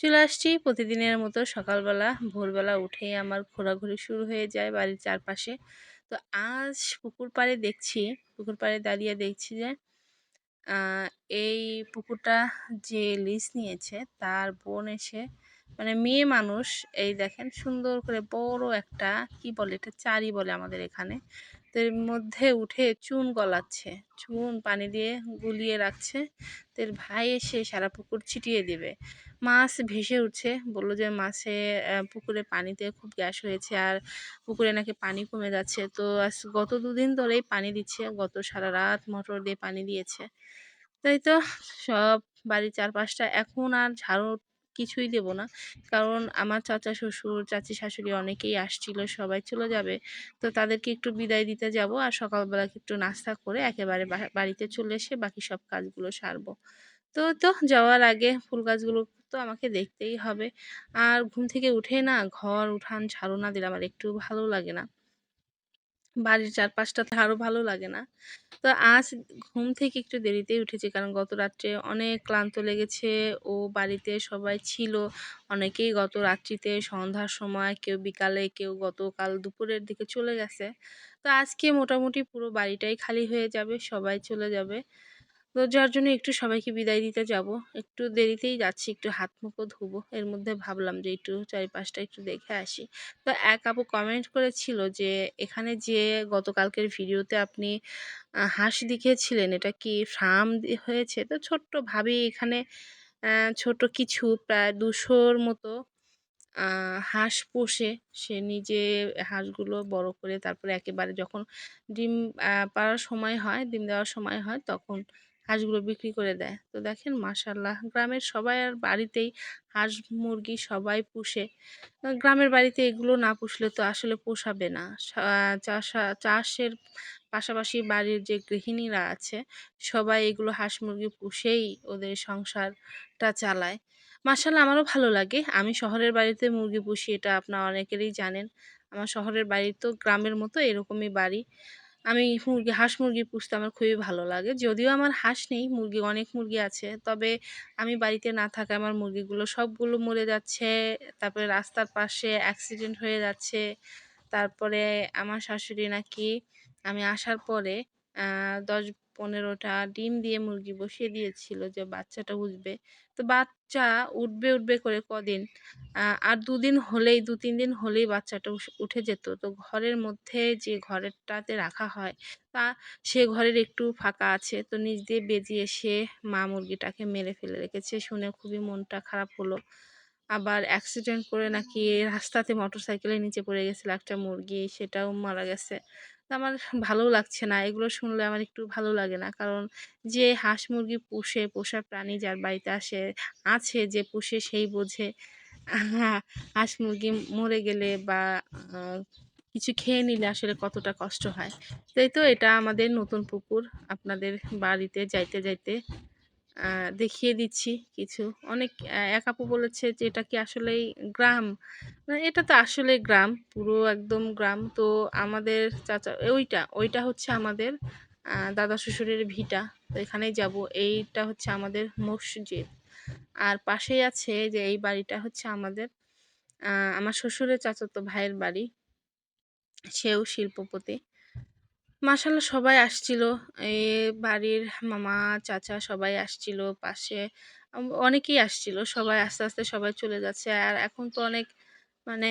চলে আসছি। প্রতিদিনের মতো সকালবেলা, ভোরবেলা উঠেই আমার ঘোরাঘুরি শুরু হয়ে যায় বাড়ির চারপাশে। তো আজ পুকুর পাড়ে দেখছি, পুকুর পাড়ে দাঁড়িয়ে দেখছি যে এই পুকুরটা যে লিজ নিয়েছে, তার বোন এসে মানে মেয়ে মানুষ, এই দেখেন সুন্দর করে বড় একটা, কি বলে এটা, চারি বলে আমাদের এখানে। তো এর মধ্যে উঠে চুন গলাচ্ছে। চুন পানি দিয়ে গুলিয়ে রাখছে। তো এর ভাই এসে সারা পুকুর ছিটিয়ে দেবে। মাছ ভেসে উঠছে। বলল যে মাছে পুকুরে পানিতে খুব গ্যাস হয়েছে আর পুকুরে নাকি পানি কমে যাচ্ছে। তো আজ গত দুদিন ধরেই পানি দিচ্ছে। গত সারা রাত মোটর দিয়ে পানি দিয়েছে। তাই তো সব বাড়ির চারপাশটা এখন আর ঝাড়ু কিছুই দেব না। কারণ আমার চাচা শ্বশুর, চাচি শাশুড়ি অনেকেই আসছিল, সবাই চলে যাবে। তো তাদেরকে একটু বিদায় দিতে যাব আর সকালবেলা একটু নাস্তা করে একেবারে বাড়িতে চলে এসে বাকি সব কাজগুলো সারবো। তো তো যাওয়ার আগে ফুল গাছগুলো তো আমাকে দেখতেই হবে। আর ঘুম থেকে উঠে না ঘর, উঠান, ঝাড়ু না দিলে আমার একটু ভালো লাগে না। বাড়ির চারপাশটাতে আরও ভালো লাগে না। তো আজ ঘুম থেকে একটু দেরিতেই উঠেছি কারণ গত রাত্রে অনেক ক্লান্ত লেগেছে। ও বাড়িতে সবাই ছিল। অনেকেই গত রাত্রিতে সন্ধ্যার সময়, কেউ বিকালে, কেউ গতকাল দুপুরের দিকে চলে গেছে। তো আজকে মোটামুটি পুরো বাড়িটাই খালি হয়ে যাবে, সবাই চলে যাবে। তো যার জন্য একটু সবাইকে বিদায় দিতে যাব। একটু দেরিতেই যাচ্ছি, একটু হাত মুখও ধুবো। এর মধ্যে ভাবলাম যে একটু চারিপাশটা একটু দেখে আসি। তো এক আপু কমেন্ট করেছিল যে, এখানে যে গতকালকের ভিডিওতে আপনি হাঁস দেখিয়েছিলেন, এটা কি ফার্ম হয়েছে? তো ছোট্টভাবে এখানে ছোট কিছু, প্রায় দুশোর মতো হাঁস পোষে। সে নিজে হাঁসগুলো বড় করে তারপরে একেবারে যখন ডিম পাড়ার সময় হয়, ডিম দেওয়ার সময় হয়, তখন হাঁসগুলো বিক্রি করে দেয়। তো দেখেন মাসাল্লাহ গ্রামের সবাই আর বাড়িতেই হাঁস মুরগি সবাই পুষে। গ্রামের বাড়িতে এগুলো না পুষলে তো আসলে পোষাবে না। চাষা, চাষের পাশাপাশি বাড়ির যে গৃহিণীরা আছে, সবাই এগুলো হাঁস মুরগি পুষেই ওদের সংসারটা চালায়। মাসাল্লাহ আমারও ভালো লাগে। আমি শহরের বাড়িতে মুরগি পুষি, এটা আপনার অনেকেরই জানেন। আমার শহরের বাড়ি তো গ্রামের মতো, এরকমই বাড়ি। আমি মুরগি, হাঁস মুরগি পুষতে আমার খুবই ভালো লাগে। যদিও আমার হাঁস নেই, মুরগি, অনেক মুরগি আছে। তবে আমি বাড়িতে না থাকা আমার মুরগিগুলো সবগুলো মরে যাচ্ছে, তারপরে রাস্তার পাশে অ্যাক্সিডেন্ট হয়ে যাচ্ছে। তারপরে আমার শাশুড়ি নাকি, আমি আসার পরে দশ পনেরোটা ডিম দিয়ে মুরগি বসিয়ে দিয়েছিল যে বাচ্চাটা উঠবে। তো বাচ্চা উঠবে উঠবে করে কদিন? আর দুদিন হলেই দু তিন দিন হলেই বাচ্চাটা উঠে যেত। তো ঘরের মধ্যে যে ঘরেরটাতে রাখা হয়, তা সে ঘরের একটু ফাঁকা আছে। তো নিচ দিয়ে বেজিয়ে এসে মা মুরগিটাকে মেরে ফেলে রেখেছে। শুনে খুবই মনটা খারাপ হলো। আবার অ্যাক্সিডেন্ট করে নাকি রাস্তাতে মোটর সাইকেলের নিচে পড়ে গেছিল একটা মুরগি, সেটাও মারা গেছে। আমার ভালো লাগছে না। এগুলো শুনলে আমার একটু ভালো লাগে না। কারণ যে হাঁস মুরগি পুষে, পোষা প্রাণী যার বাড়িতে আসে, আছে যে পুষে সেই বোঝে। হাঁস মুরগি মরে গেলে বা কিছু খেয়ে নিলে আসলে কতটা কষ্ট হয়। তাই তো এটা আমাদের নতুন পুকুর। আপনাদের বাড়িতে যাইতে যাইতে দেখিয়ে দিচ্ছি কিছু। অনেক এক আপু বলেছে যে, এটা কি আসলেই গ্রাম? এটা তো আসলে গ্রাম, পুরো একদম গ্রাম। তো আমাদের চাচা, ওইটা ওইটা হচ্ছে আমাদের দাদা শ্বশুরের ভিটা। তো এখানেই যাব। এইটা হচ্ছে আমাদের মসজিদ। আর পাশেই আছে যে, এই বাড়িটা হচ্ছে আমাদের আমার শ্বশুরের চাচাতো ভাইয়ের বাড়ি। সেও শিল্পপতি। মাসাল্লাহ সবাই আসছিল। এই বাড়ির মামা, চাচা সবাই আসছিল, পাশে অনেকেই আসছিল। সবাই আস্তে আস্তে সবাই চলে যাচ্ছে। আর এখন তো অনেক মানে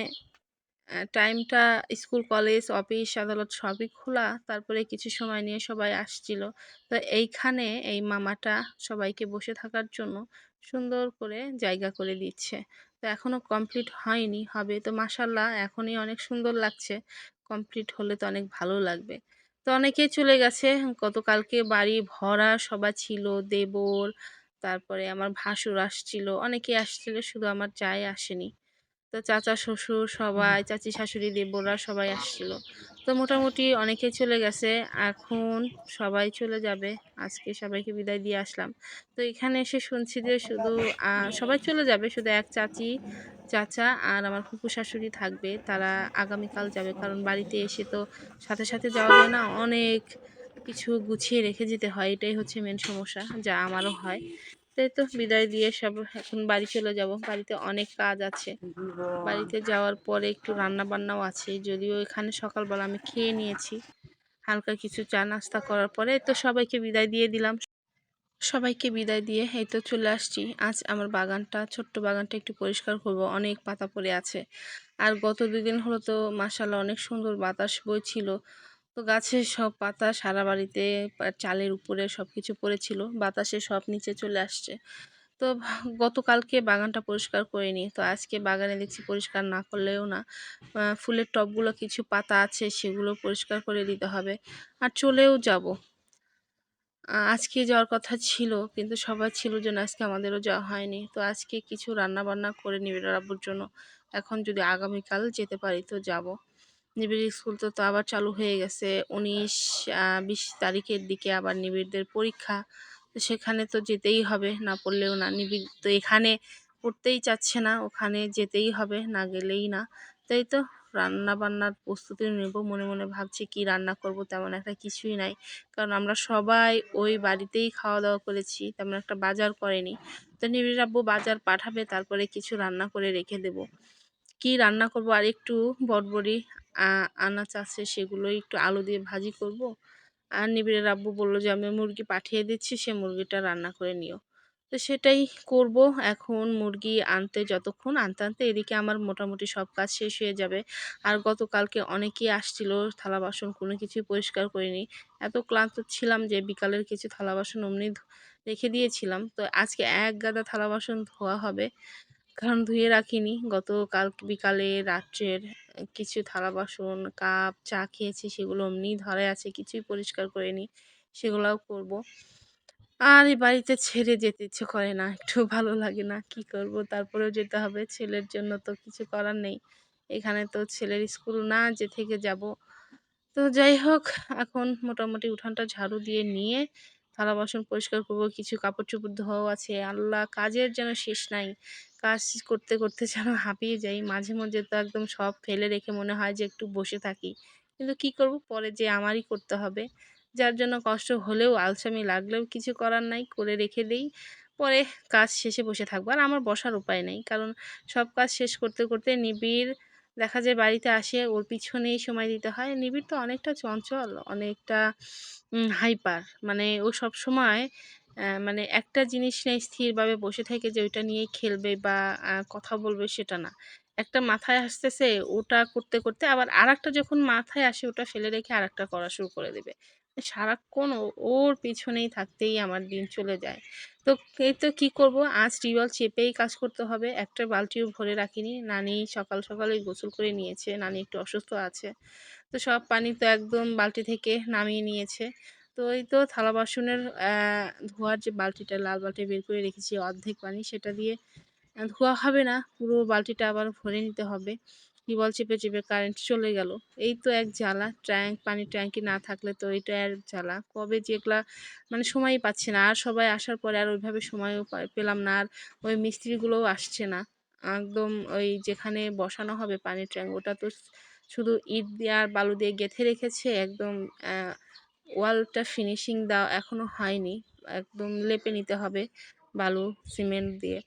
টাইমটা স্কুল কলেজ অফিস আদালত সবই খোলা। তারপরে কিছু সময় নিয়ে সবাই আসছিল। তো এইখানে এই মামাটা সবাইকে বসে থাকার জন্য সুন্দর করে জায়গা করে দিচ্ছে। তো এখনও কমপ্লিট হয়নি, হবে। তো মাসাল্লাহ এখনই অনেক সুন্দর লাগছে। কমপ্লিট হলে তো অনেক ভালো লাগবে। তো অনেকে চলে গেছে। গতকালকে বাড়ি ভরা সবাই ছিল দেবর তারপরে আমার ভাসুর আসছিল অনেকে আসছিল শুধু আমার চাই আসেনি। তো চাচা শ্বশুর সবাই চাচি শাশুড়ি দেবররা সবাই আসছিল। তো মোটামুটি অনেকেই চলে গেছে। এখন সবাই চলে যাবে। আজকে সবাইকে বিদায় দিয়ে আসলাম। তো এখানে এসে শুনছি যে শুধু সবাই চলে যাবে। শুধু এক চাচি, চাচা আর আমার ফুপু শাশুড়ি থাকবে। তারা আগামীকাল যাবে। কারণ বাড়িতে এসে তো সাথে সাথে যাওয়া যায় না। অনেক কিছু গুছিয়ে রেখে যেতে হয়। এটাই হচ্ছে মেন সমস্যা, যা আমারও হয়। তাই তো বিদায় দিয়ে সব এখন বাড়ি চলে যাব। বাড়িতে অনেক কাজ আছে। বাড়িতে যাওয়ার পরে একটু রান্না বান্নাও আছে। যদিও এখানে সকালবেলা আমি খেয়ে নিয়েছি। হালকা কিছু চা নাস্তা করার পরে তো সবাইকে বিদায় দিয়ে দিলাম। সবাইকে বিদায় দিয়ে এই তো চলে আসছি। আজ আমার বাগানটা, ছোট্ট বাগানটা একটু পরিষ্কার করব। অনেক পাতা পড়ে আছে। আর গত দুদিন হলো তো মাসাল্লাহ অনেক সুন্দর বাতাস বইছিল। তো গাছের সব পাতা সারা বাড়িতে চালের উপরে সব কিছু পড়েছিল। বাতাসে সব নিচে চলে আসছে। তো গতকালকে বাগানটা পরিষ্কার করিনি। তো আজকে বাগানে দেখছি পরিষ্কার না করলেও না। ফুলের টবগুলো কিছু পাতা আছে, সেগুলো পরিষ্কার করে দিতে হবে আর চলেও যাব। আজকে যাওয়ার কথা ছিল, কিন্তু সবার ছিল জন্য আজকে আমাদেরও যাওয়া হয়নি। তো আজকে কিছু রান্না বান্না করে নিবে রাব্বুর জন্য। এখন যদি আগামীকাল যেতে পারি তো যাব। নিবিড় স্কুল তো তো আবার চালু হয়ে গেছে। উনিশ বিশ তারিখের দিকে আবার নিবিড়দের পরীক্ষা। তো সেখানে তো যেতেই হবে, না পড়লেও না। নিবিড় তো এখানে পড়তেই চাচ্ছে না, ওখানে যেতেই হবে, না গেলেই না। তাই তো রান্না বান্নার প্রস্তুতি নেব। মনে মনে ভাবছি কি রান্না করব তেমন একটা কিছুই নাই। কারণ আমরা সবাই ওই বাড়িতেই খাওয়া দাওয়া করেছি, তেমন একটা বাজার করেনি। তো নিবিড় আব্বু বাজার পাঠাবে, তারপরে কিছু রান্না করে রেখে দেব। কি রান্না করব আর একটু বটবড়ি আনাচ আছে সেগুলো একটু আলু দিয়ে ভাজি করব। আর নিবিড়ের আব্বু বলল যে, আমি মুরগি পাঠিয়ে দিচ্ছি, সে মুরগিটা রান্না করে নিও। তো সেটাই করব। এখন মুরগি আনতে যতক্ষণ আনতে আনতে এদিকে আমার মোটামুটি সব কাজ শেষ হয়ে যাবে। আর গতকালকে অনেকেই আসছিল, থালা বাসন কোনো কিছুই পরিষ্কার করিনি। এত ক্লান্ত ছিলাম যে, বিকালের কিছু থালা বাসন অমনি রেখে দিয়েছিলাম। তো আজকে এক গাদা থালা বাসন ধোয়া হবে। কারণ ধুয়ে রাখিনি। গতকাল বিকালে রাত্রের কিছু থালা বাসন, কাপ, চা খেয়েছি, সেগুলো এমনি ধরে আছে, কিছুই পরিষ্কার করিনি সেগুলোও করব। আর এই বাড়িতে ছেড়ে যেতে ইচ্ছে করে না, একটু ভালো লাগে না, কি করব? তারপরেও যেতে হবে, ছেলের জন্য তো কিছু করার নেই। এখানে তো ছেলের স্কুল না, যে থেকে যাব। তো যাই হোক, এখন মোটামুটি উঠানটা ঝাড়ু দিয়ে নিয়ে থালা বাসন পরিষ্কার করব, কিছু কাপড় চোপড় ধোয়াও আছে। আল্লাহ, কাজের যেন শেষ নাই। কাজ করতে করতে যেন হাঁপিয়ে যাই। মাঝে মধ্যে তো একদম সব ফেলে রেখে মনে হয় যে একটু বসে থাকি। কিন্তু কি করব? পরে যে আমারই করতে হবে। যার জন্য কষ্ট হলেও আলসামি লাগলেও কিছু করার নাই, করে রেখে দেই। পরে কাজ শেষে বসে থাকব। আর আমার বসার উপায় নেই। কারণ সব কাজ শেষ করতে করতে নিবিড় দেখা যায় বাড়িতে আসে, ওর পিছনেই সময় দিতে হয়। নিবিড় তো অনেকটা চঞ্চল, অনেকটা হাইপার মানে ও সব সময় মানে একটা জিনিস নিয়ে স্থিরভাবে বসে থাকে যে ওইটা নিয়েই খেলবে বা কথা বলবে সেটা না। একটা মাথায় আসতেছে ওটা করতে করতে আবার আর যখন মাথায় আসে ওটা ফেলে রেখে আর একটা করা শুরু করে দেবে। সারাক্ষণ ওর পিছনেই থাকতেই আমার দিন চলে যায়। তো এই তো কী করব? আজ টিউবওয়েল চেপেই কাজ করতে হবে। একটা বালতিও ভরে রাখিনি। নানি সকাল সকালে গোসল করে নিয়েছে। নানি একটু অসুস্থ আছে। তো সব পানি তো একদম বালতি থেকে নামিয়ে নিয়েছে। তো এই তো থালা বাসনের ধোয়ার যে বালতিটা, লাল বালতি বের করে রেখেছি অর্ধেক পানি, সেটা দিয়ে ধোয়া হবে না, পুরো বালতিটা আবার ভরে নিতে হবে। টিউবওয়েল চেপে চেপে কারেন্ট চলে গেল। এই তো এক জ্বালা, ট্যাঙ্ক, পানির ট্যাঙ্কি না থাকলে তো এটা এক জ্বালা। কবে যেগুলা মানে সময়ই পাচ্ছে না। আর সবাই আসার পরে আর ওইভাবে সময়ও পেলাম না। আর ওই মিস্ত্রিগুলোও আসছে না। একদম ওই যেখানে বসানো হবে পানির ট্যাঙ্ক, ওটা তো শুধু ইট দিয়ে আর বালু দিয়ে গেঁথে রেখেছে। একদম ওয়ালটা ফিনিশিং দেওয়া এখনও হয়নি। একদম লেপে নিতে হবে বালু, সিমেন্ট দিয়ে।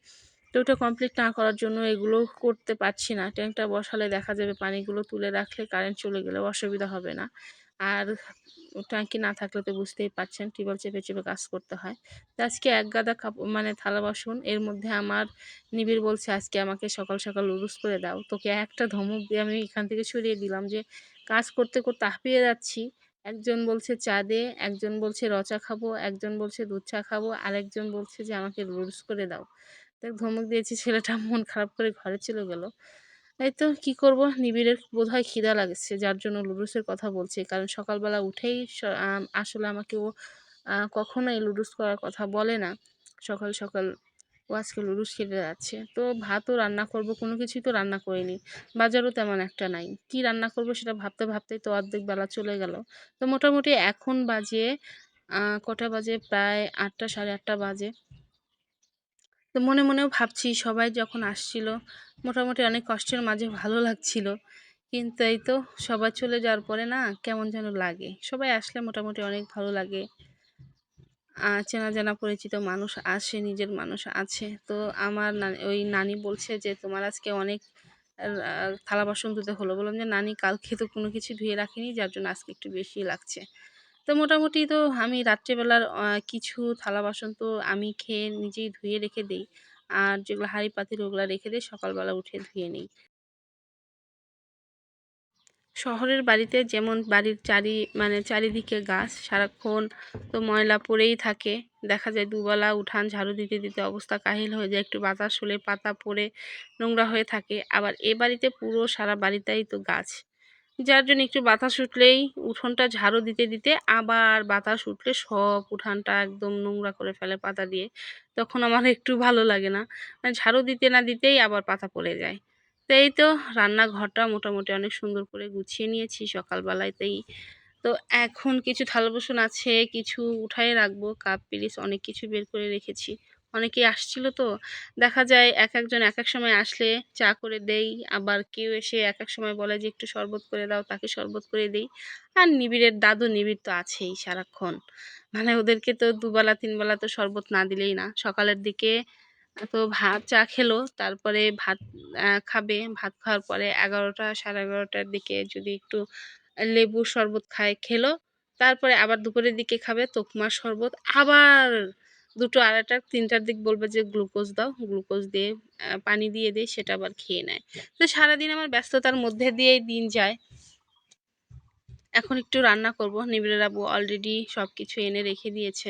তো ওটা কমপ্লিট না করার জন্য এগুলো করতে পারছি না। ট্যাঙ্কটা বসালে দেখা যাবে পানিগুলো তুলে রাখলে কারেন্ট চলে গেলে অসুবিধা হবে না। আর ট্যাঙ্কি না থাকলে তো বুঝতেই পারছেন টিউবওয়েল চেপে চেপে কাজ করতে হয়। তো আজকে এক গাদা কাপড় মানে থালা বাসন, এর মধ্যে আমার নিবিড় বলছে আজকে আমাকে সকাল সকাল উরুস করে দাও। তোকে একটা ধমক দিয়ে আমি এখান থেকে সরিয়ে দিলাম যে কাজ করতে করতে হাঁপিয়ে যাচ্ছি। একজন বলছে চা দে, একজন বলছে রচা খাব, একজন বলছে দুধ চা খাব, আরেকজন বলছে যে আমাকে রুলস করে দাও। দেখ ধমক দিয়েছি ছেলেটা, মন খারাপ করে ঘরে চলে গেল। এই তো কী করব? নিবিড়ের বোধহয় খিদা লাগছে, যার জন্য লুডুসের কথা বলছে। কারণ সকালবেলা উঠেই আসলে আমাকে ও কখনোই লুডুস করার কথা বলে না। সকাল সকাল ও আজকে লুডুস খেতে যাচ্ছে। তো ভাতও রান্না করব, কোনো কিছুই তো রান্না করিনি। বাজারও তেমন একটা নাই। কি রান্না করব সেটা ভাবতে ভাবতেই তো অর্ধেক বেলা চলে গেল। তো মোটামুটি এখন বাজে কটা বাজে? প্রায় আটটা, সাড়ে আটটা বাজে। তো মনে মনেও ভাবছি সবাই যখন আসছিল, মোটামুটি অনেক কষ্টের মাঝে ভালো লাগছিল। কিন্তু এই তো সবাই চলে যাওয়ার পরে না কেমন যেন লাগে। সবাই আসলে মোটামুটি অনেক ভালো লাগে। চেনা জানা পরিচিত মানুষ আসে, নিজের মানুষ আছে। তো আমার ওই নানি বলছে যে, তোমার আজকে অনেক থালা বাসন ধুতে হলো। বললাম যে, নানি কালকে তো কোনো কিছু ধুয়ে রাখিনি, যার জন্য আজকে একটু বেশি লাগছে। তো মোটামুটি তো আমি রাত্রেবেলার কিছু থালা বাসন তো আমি খেয়ে নিজেই ধুয়ে রেখে দিই। আর যেগুলো হাঁড়ি পাতিল ওগুলো রেখে দিই, সকালবেলা উঠে ধুয়ে নিই। শহরের বাড়িতে যেমন বাড়ির চারি মানে চারিদিকে গাছ, সারাক্ষণ তো ময়লা পড়েই থাকে। দেখা যায় দুবেলা উঠান ঝাড়ু দিতে দিতে অবস্থা কাহিল হয়ে যায়, একটু বাতাস হলে পাতা পড়ে নোংরা হয়ে থাকে। আবার এ বাড়িতে পুরো সারা বাড়িতেই তো গাছ। যার জন্য একটু বাতাস উঠলেই উঠোনটা ঝাড়ু দিতে দিতে আবার বাতাস উঠলে সব উঠানটা একদম নোংরা করে ফেলে পাতা দিয়ে। তখন আমার একটু ভালো লাগে না। মানে ঝাড়ু দিতে না দিতেই আবার পাতা পড়ে যায়। তো এই তো রান্নাঘরটা মোটামুটি অনেক সুন্দর করে গুছিয়ে নিয়েছি সকালবেলাতেই। তো এখন কিছু থালা বাসন আছে, কিছু উঠাই রাখব, কাপ পিরিস অনেক কিছু বের করে রেখেছি। অনেকেই আসছিল তো। দেখা যায় এক একজন এক এক সময় আসলে চা করে দেই, আবার কেউ এসে এক এক সময় বলে যে, একটু শরবত করে দাও, তাকে শরবত করে দেই। আর নিবিড়ের দাদু নিবিড় তো আছেই সারাক্ষণ। মানে ওদেরকে তো দুবেলা, তিনবেলা তো শরবত না দিলেই না। সকালের দিকে তো ভাত, চা খেলো, তারপরে ভাত খাবে। ভাত খাওয়ার পরে এগারোটা, সাড়ে এগারোটার দিকে যদি একটু লেবুর শরবত খায়, খেলো। তারপরে আবার দুপুরের দিকে খাবে, তোকমার শরবত। আবার দুটো আড়াইটা তিনটার দিক বলবে যে গ্লুকোজ দাও, গ্লুকোজ দিয়ে পানি দিয়ে দিই সেটা আবার খেয়ে নেয়। তো সারাদিন আমার ব্যস্ততার মধ্যে দিয়েই দিন যায়। এখন একটু রান্না করব। নিবিড়ের আবু অলরেডি সব কিছু এনে রেখে দিয়েছে।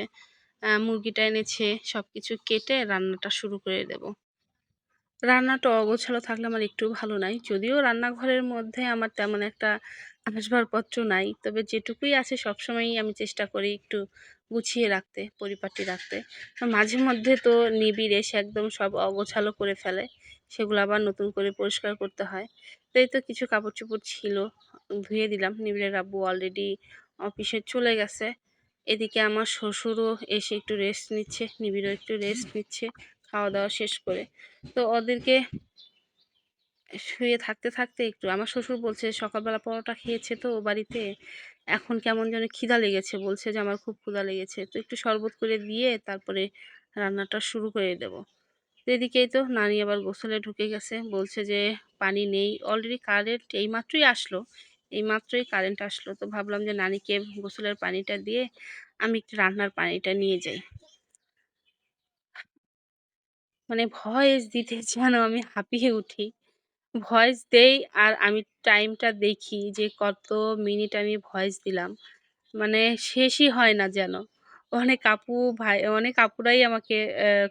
মুরগিটা এনেছে সব কিছু কেটে রান্নাটা শুরু করে দেব। রান্নাটা অগোছালো থাকলে আমার একটু ভালো নাই। যদিও রান্নাঘরের মধ্যে আমার তেমন একটা আসবাবপত্র নাই। তবে যেটুকুই আছে সবসময়ই আমি চেষ্টা করি একটু গুছিয়ে রাখতে, পরিপাটি রাখতে। মাঝে মধ্যে তো নিবিড় এসে একদম সব অগোছালো করে ফেলে, সেগুলো আবার নতুন করে পরিষ্কার করতে হয়। তো এই তো কিছু কাপড় চোপড় ছিল, ধুয়ে দিলাম। নিবিড়ের আব্বু অলরেডি অফিসে চলে গেছে। এদিকে আমার শ্বশুরও এসে একটু রেস্ট নিচ্ছে, নিবিড়ও একটু রেস্ট নিচ্ছে, খাওয়া দাওয়া শেষ করে। তো ওদেরকে শুয়ে থাকতে থাকতে একটু আমার শ্বশুর বলছে, সকালবেলা পরোটা খেয়েছে তো বাড়িতে, এখন কেমন যেন খিদা লেগেছে। বলছে যে, আমার খুব ক্ষুদা লেগেছে। তো একটু শরবত করে দিয়ে তারপরে রান্নাটা শুরু করে দেব। তো এদিকেই তো নানি আবার গোসলে ঢুকে গেছে। বলছে যে, পানি নেই। অলরেডি কারেন্ট এই মাত্রই আসলো, এই মাত্রই কারেন্ট আসলো। তো ভাবলাম যে, নানিকে গোসলের পানিটা দিয়ে আমি একটু রান্নার পানিটা নিয়ে যাই। মানে ভয়েস দিতে যেন আমি হাঁপিয়ে উঠি। ভয়েস দেই আর আমি টাইমটা দেখি যে কত মিনিট আমি ভয়েস দিলাম। মানে শেষই হয় না যেন। অনেক আপু ভাই, অনেক আপুরাই আমাকে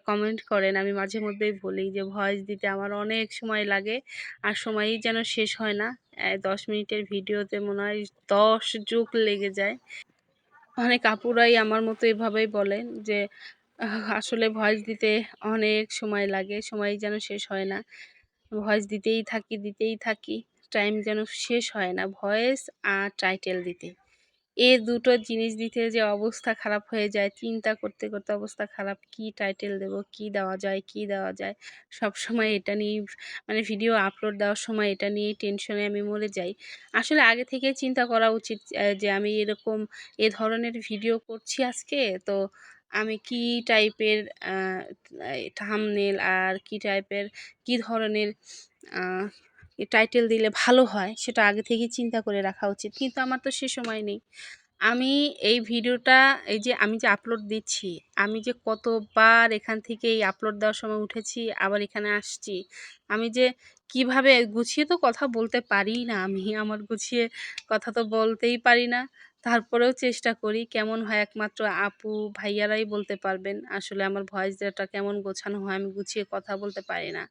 কমেন্ট করেন। আমি মাঝে মধ্যেই বলি যে ভয়েস দিতে আমার অনেক সময় লাগে আর সময়ই যেন শেষ হয় না। দশ মিনিটের ভিডিওতে মনে হয় দশ যুগ লেগে যায়। অনেক আপুরাই আমার মতো এভাবেই বলেন যে আসলে ভয়েস দিতে অনেক সময় লাগে সময় যেন শেষ হয় না। ভয়েস দিতেই থাকি দিতেই থাকি। টাইম যেন শেষ হয় না, ভয়েস আর টাইটেল দিতে। এ দুটো জিনিস দিতে যে অবস্থা খারাপ হয়ে যায়, চিন্তা করতে করতে অবস্থা খারাপ। কি টাইটেল দেব, কি দেওয়া যায়, কি দেওয়া যায়? সব সময় এটা নিয়েই মানে ভিডিও আপলোড দেওয়ার সময় এটা নিয়েই টেনশনে আমি মরে যাই। আসলে আগে থেকে চিন্তা করা উচিত যে আমি এরকম এ ধরনের ভিডিও করছি আজকে, তো আমি কি টাইপের থামনেল আর কি টাইপের কি ধরনের টাইটেল দিলে ভালো হয় সেটা আগে থেকেই চিন্তা করে রাখা উচিত। কিন্তু আমার তো সে সময় নেই। আমি এই ভিডিওটা, এই যে আমি যে আপলোড দিচ্ছি, আমি যে কতবার এখান থেকে এই আপলোড দেওয়ার সময় উঠেছি, আবার এখানে আসছি, আমি যে কীভাবে গুছিয়ে তো কথা বলতে পারি না আমি, আমার গুছিয়ে কথা তো বলতেই পারি না। তারপরেও চেষ্টা করি কেমন হয় একমাত্র আপু ভাইয়ারাই বলতে পারবেন, আসলে আমার ভয়েস দেওয়াটা কেমন গোছানো হয় আমি গুছিয়ে কথা বলতে পারি না।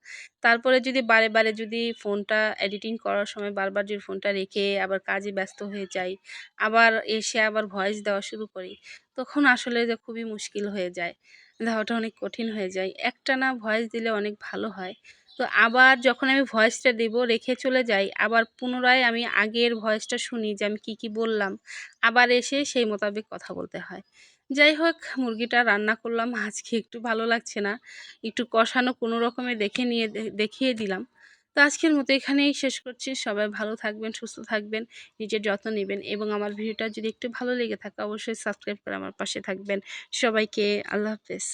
তারপরে যদি বারে বারে যদি ফোনটা এডিটিং করার সময় বারবার যদি ফোনটা রেখে আবার কাজে ব্যস্ত হয়ে যাই, আবার এসে আবার ভয়েস দেওয়া শুরু করি, তখন আসলে যে খুবই মুশকিল হয়ে যায়, দেওয়াটা অনেক কঠিন হয়ে যায়। একটানা ভয়েস দিলে অনেক ভালো হয়। তো আবার যখন আমি ভয়েসটা দেব, রেখে চলে যাই, আবার পুনরায় আমি আগের ভয়েসটা শুনি যে আমি কি কি বললাম, আবার এসে সেই মোতাবেক কথা বলতে হয়। যাই হোক, মুরগিটা রান্না করলাম, আজকে একটু ভালো লাগছে না। একটু কষানো কোনো রকমে দেখে নিয়ে দেখিয়ে দিলাম। তো আজকের মতো এখানেই শেষ করছি। সবাই ভালো থাকবেন, সুস্থ থাকবেন, নিজের যত্ন নেবেন এবং আমার ভিডিওটা যদি একটু ভালো লেগে থাকে, অবশ্যই সাবস্ক্রাইব করে আমার পাশে থাকবেন। সবাইকে আল্লাহ হাফেজ।